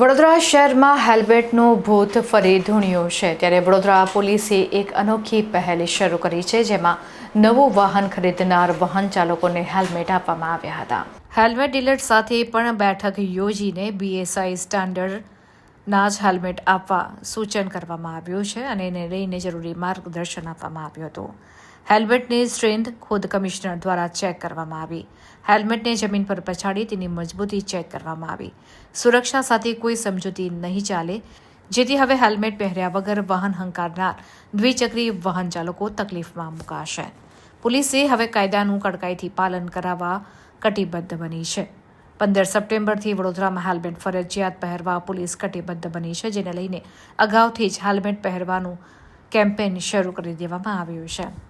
વડોદરા શહેરમાં હેલ્મેટનું ભૂત ફરી ધૂણ્યું છે. ત્યારે વડોદરા પોલીસે એક અનોખી પહેલ શરૂ કરી છે, જેમાં નવું વાહન ખરીદનાર વાહન ચાલકોને હેલ્મેટ આપવામાં આવ્યા હતા. હેલ્મેટ ડીલર સાથે પણ બેઠક યોજીને બીએસઆઈ સ્ટાન્ડર્ડના જ હેલ્મેટ આપવા સૂચન કરવામાં આવ્યું છે અને એને લઈને જરૂરી માર્ગદર્શન આપવામાં આવ્યું હતું. હેલ્મેટની સ્ટ્રેન્થ ખુદ કમિશનર દ્વારા ચેક કરવામાં આવી. હેલ્મેટને જમીન પર પછાડી તેની મજબૂતી ચેક કરવામાં આવી. સુરક્ષા સાથે કોઈ સમજૂતી નહીં ચાલે, જેથી હવે હેલ્મેટ પહેર્યા વગર વાહન હંકારનાર દ્વિચક્રી વાહન ચાલકો તકલીફમાં મુકાશે. પોલીસે હવે કાયદાનું કડકાઈથી પાલન કરાવવા કટિબદ્ધ બની છે. પંદર સપ્ટેમ્બરથી વડોદરામાં હેલ્મેટ ફરજિયાત પહેરવા પોલીસ કટિબદ્ધ બની છે, જેને લઈને અગાઉથી જ હેલ્મેટ પહેરવાનું કેમ્પેન શરૂ કરી દેવામાં આવ્યું છે.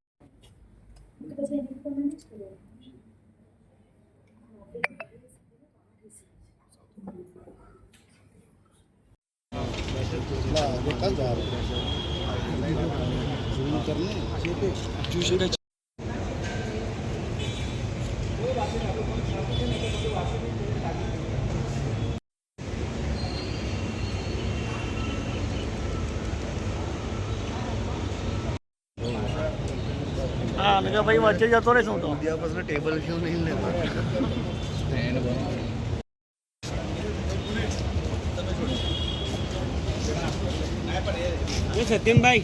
हा मी का भाई वरचे जातो रे सांगतो उद्यापासून टेबल घेऊन येईल नाही સત્યમભાઈ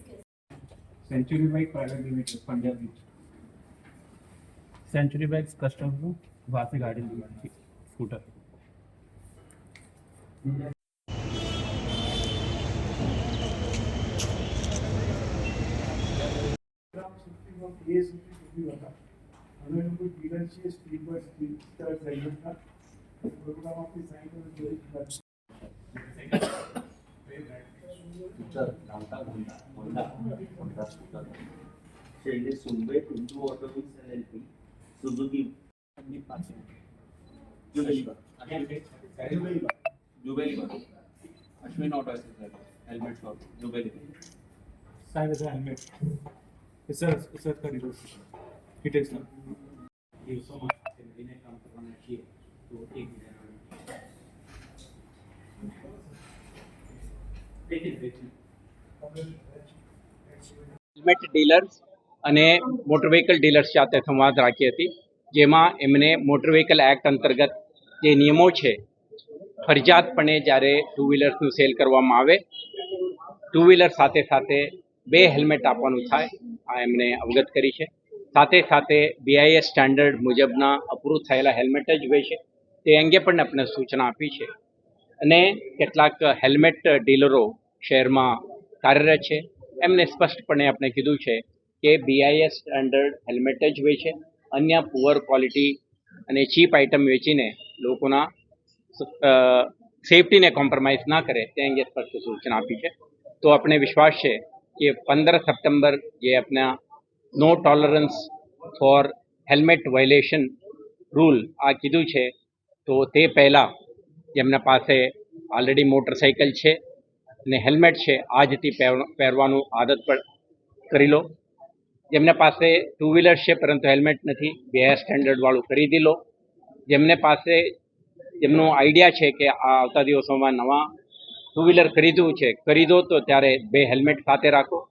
century bike private limited Punjabi century bikes custom को वहाँ से गाड़ी स्कूटर ये सब भी चाहिए था शेल्डे सुंबे Tuntu Automix L L P Suzuki Jubilee Jubilee Ashwin auto helmet shop Jubilee साहेब सर हेल्मेट सर सर करी ही टेक्स्ट ना હેલ્મેટ ડીલર્સ અને મોટર વ્હીકલ ડીલર્સ સાથે સંવાદ રાખી હતી, જેમાં એમને મોટર વ્હીકલ એક્ટ અંતર્ગત જે નિયમો છે, ફરજિયાતપણે જ્યારે ટુ વ્હીલર્સનું સેલ કરવામાં આવે ટુ વ્હીલર સાથે સાથે બે હેલ્મેટ આપવાનું થાય, આ એમણે અવગત કરી છે. સાથે સાથે બીઆઈએસ સ્ટાન્ડર્ડ મુજબના અપ્રૂવ થયેલા હેલ્મેટ જ હોય છે. તે અંગે પણ આપણે સૂચના આપી છે. અને કેટલાક હેલ્મેટ ડીલરો શહેરમાં કાર્યરત છે. એમને સ્પષ્ટપણે આપણે કીધું છે કે બીઆઈએસ સ્ટાન્ડર્ડ હેલ્મેટ જ હોય છે. અન્ય પુઅર ક્વોલિટી અને ચીપ આઇટમ વેચીને લોકોના સેફટીને કોમ્પ્રોમાઇઝ ના કરે તે અંગે સ્પષ્ટ સૂચના આપી છે. તો આપણે વિશ્વાસ છે કે પંદર સપ્ટેમ્બર જે આપણા no tolerance for helmet violation rule આ કીધું છે, તો તે પહેલાં જેમના પાસે ઓલરેડી મોટરસાઇકલ છે. અને હેલ્મેટ છે, આજથી પહેર- પહેરવાનું આદત પણ કરી લો. જેમને પાસે ટુ વ્હીલર છે, પરંતુ હેલ્મેટ નથી, બે સ્ટેન્ડર્ડવાળું ખરીદી લો. જેમને પાસે જેમનો આઈડિયા છે કે આ આવતા દિવસોમાં નવા ટુ વ્હીલર ખરીદવું છે, ખરીદો તો ત્યારે બે હેલ્મેટ સાથે રાખો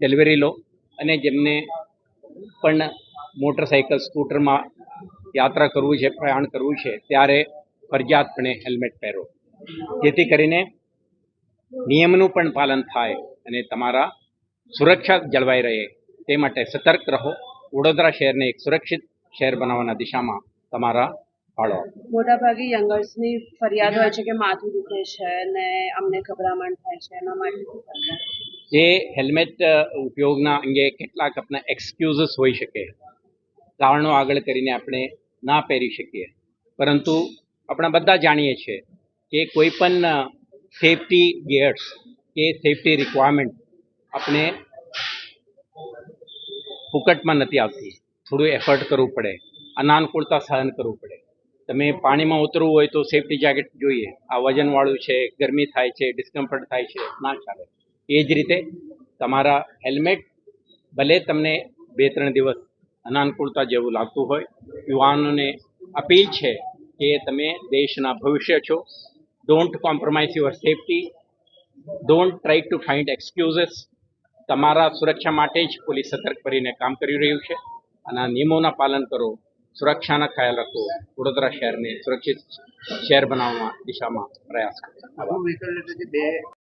ડિલિવરી લો. અને જેમને પણ મોટરસાઇકલ સ્કૂટરમાં યાત્રા કરવું છે, પ્રયાણ કરવું છે, ત્યારે ફરજિયાતપણે હેલ્મેટ પહેરો. જેથી કરીને નિયમનું પણ પાલન થાય અને તમારા સુરક્ષા જળવાઈ રહે. તે માટે સતર્ક રહો. વડોદરા શહેરને એક સુરક્ષિત શહેર બનાવવાના દિશામાં તમારા ફાળો મોટાભાગે યંગર્સની ફરિયાદ હોય છે કે માથું દુખે છે અને અમને ગભરામણ થાય છે એના માટે જે હેલ્મેટ ઉપયોગના અંગે કેટલાક આપણા એક્સક્યુઝસ હોઈ શકે. કારણો આગળ કરીને આપણે ના પહેરી શકીએ. પરંતુ આપણે બધા જાણીએ છીએ કે કોઈ પણ સેફટી ગિયર્સ કે સેફટી રિક્વાયરમેન્ટ આપણે ફુકટમાં નથી આવતી. થોડું એફર્ટ કરવું પડે. અનાનુકૂળતા સહન કરવું પડે. તમે પાણીમાં ઉતરવું હોય તો સેફટી જેકેટ જોઈએ. આ વજનવાળું છે, ગરમી થાય છે ડિસ્કમ્ફર્ટ થાય છે, ના ચાલે. એ જ રીતે તમારા હેલ્મેટ ભલે તમને બે ત્રણ દિવસ અનાનુકૂળતા જેવું લાગતું હોય, યુવાનોને અપીલ છે કે તમે દેશના ભવિષ્ય છો don't compromise your safety. Don't try to find excuses તમારા સુરક્ષા માટે જ પોલીસ સતર્ક કરીને કામ કરી રહ્યું છે અને આ નિયમોના પાલન કરો. સુરક્ષાના ખ્યાલ રાખો. વડોદરા શહેરને સુરક્ષિત શહેર બનાવવા દિશામાં પ્રયાસ કરો.